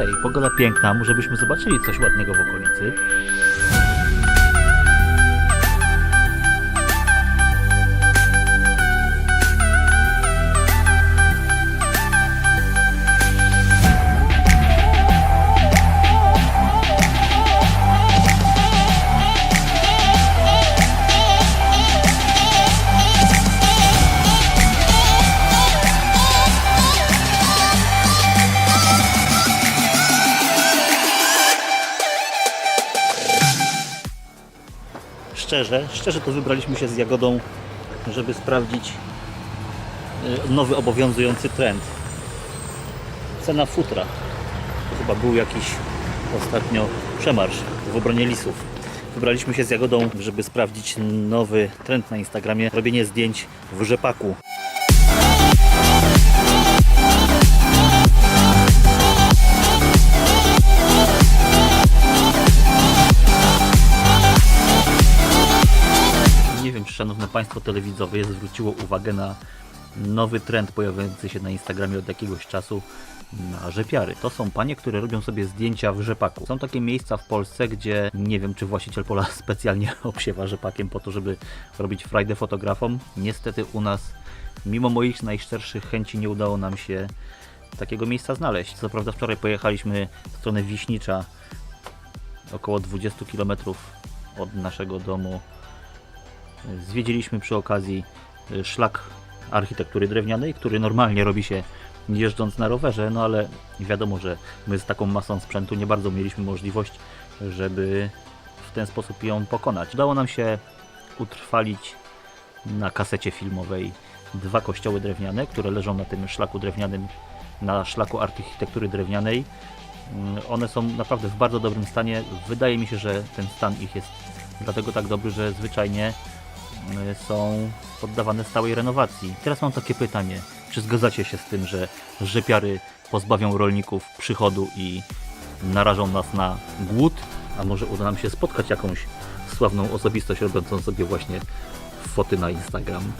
Hej, pogoda piękna, może byśmy zobaczyli coś ładnego w okolicy. Szczerze, szczerze to wybraliśmy się z Jagodą, żeby sprawdzić y, nowy obowiązujący trend. Cena futra. Chyba był jakiś ostatnio przemarsz w obronie lisów. Wybraliśmy się z Jagodą, żeby sprawdzić nowy trend na Instagramie. Robienie zdjęć w rzepaku. Szanowne państwo telewizowe zwróciło uwagę na nowy trend pojawiający się na Instagramie od jakiegoś czasu na rzepiary. To są panie, które robią sobie zdjęcia w rzepaku. Są takie miejsca w Polsce, gdzie nie wiem, czy właściciel pola specjalnie obsiewa rzepakiem po to, żeby robić frajdę fotografom. Niestety u nas, mimo moich najszczerszych chęci, nie udało nam się takiego miejsca znaleźć. Co prawda wczoraj pojechaliśmy w stronę Wiśnicza, około 20 km od naszego domu Zwiedziliśmy przy okazji y, szlak architektury drewnianej, który normalnie robi się jeżdżąc na rowerze, no ale wiadomo, że my z taką masą sprzętu nie bardzo mieliśmy możliwość, żeby w ten sposób ją pokonać. Udało nam się utrwalić na kasecie filmowej dwa kościoły drewniane, które leżą na tym szlaku drewnianym, na szlaku architektury drewnianej. Mm, One są naprawdę w bardzo dobrym stanie. Wydaje mi się, że ten stan ich jest dlatego tak dobry, że zwyczajnie są poddawane stałej renowacji. Teraz mam takie pytanie, czy zgadzacie się z tym, że rzepiary pozbawią rolników przychodu i narażą nas na głód? A może uda nam się spotkać jakąś sławną osobistość robiącą sobie właśnie foty na Instagram?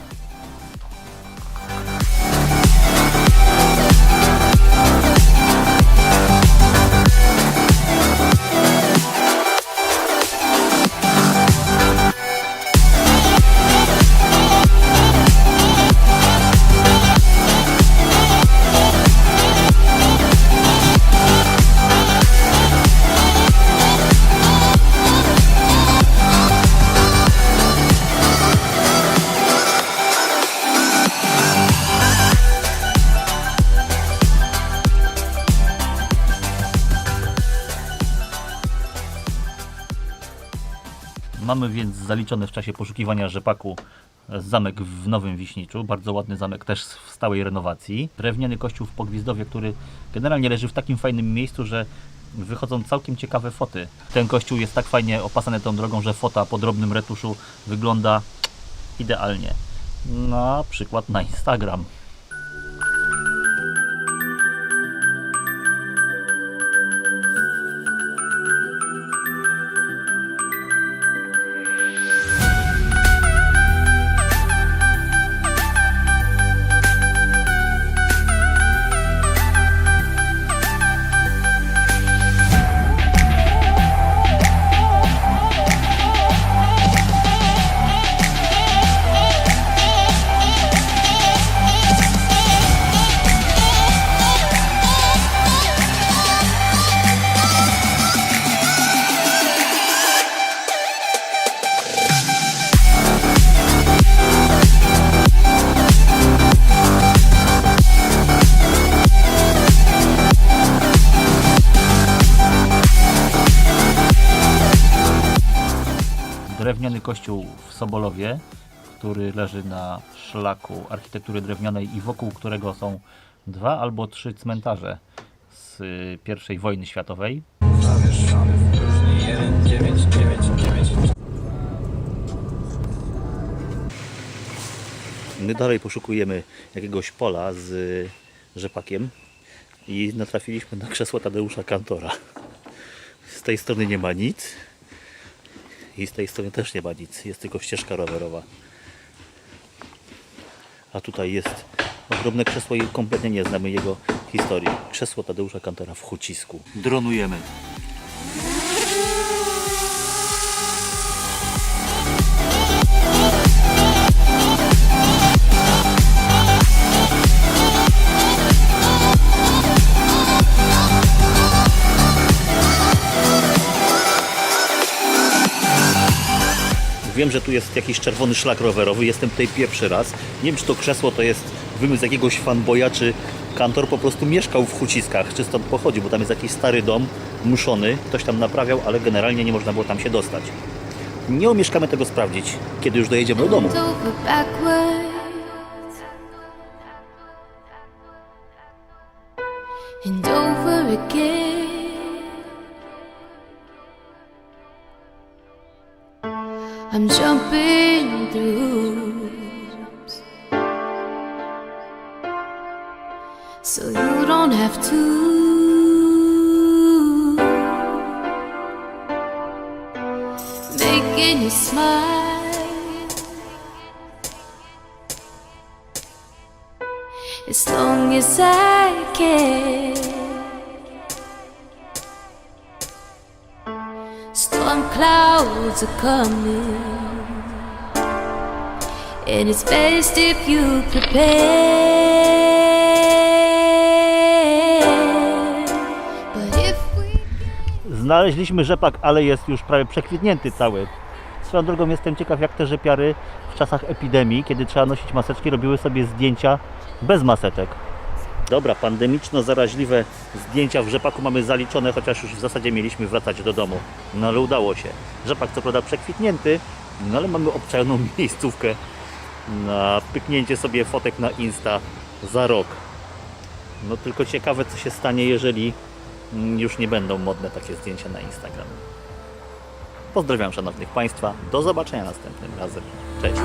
Mamy więc zaliczony w czasie poszukiwania rzepaku zamek w Nowym Wiśniczu. Bardzo ładny zamek, też w stałej renowacji. Drewniany kościół w Pogwizdowie, który generalnie leży w takim fajnym miejscu, że wychodzą całkiem ciekawe foty. Ten kościół jest tak fajnie opasany tą drogą, że fota po drobnym retuszu wygląda idealnie. Na przykład na Instagram. Drewniany kościół w Sobolowie, który leży na szlaku architektury drewnianej i wokół którego są dwa albo trzy cmentarze z y, I wojny światowej. My dalej poszukujemy jakiegoś pola z y, rzepakiem i natrafiliśmy na krzesło Tadeusza Kantora. Z tej strony nie ma nic. I z tej strony też nie ma nic, jest tylko ścieżka rowerowa. A tutaj jest ogromne krzesło i kompletnie nie znamy jego historii. Krzesło Tadeusza Kantera w Hucisku. Dronujemy. Wiem, że tu jest jakiś czerwony szlak rowerowy, jestem tutaj pierwszy raz. Nie wiem, czy to krzesło to jest wymysł jakiegoś fanboya, czy kantor po prostu mieszkał w Huciskach, czy stąd pochodzi, bo tam jest jakiś stary dom, muszony, ktoś tam naprawiał, ale generalnie nie można było tam się dostać. Nie umieszkamy tego sprawdzić, kiedy już dojedziemy do domu. And over again. I'm jumping through so you don't have to. Making you smile as long as I can. Are coming, and it's best if you prepare. Znaleźliśmy rzepak, ale jest już prawie przekwitnięty cały. Swoją drogą jestem ciekaw, jak te rzepiary w czasach epidemii, kiedy trzeba nosić maseczki, robiły sobie zdjęcia bez maseczek. Dobra, pandemiczno-zaraźliwe zdjęcia w rzepaku mamy zaliczone, chociaż już w zasadzie mieliśmy wracać do domu. No ale udało się. Rzepak co prawda przekwitnięty, no ale mamy obczajoną miejscówkę na pyknięcie sobie fotek na Insta za rok. No tylko ciekawe, co się stanie, jeżeli mm, już nie będą modne takie zdjęcia na Instagram. Pozdrawiam szanownych Państwa. Do zobaczenia następnym razem. Cześć.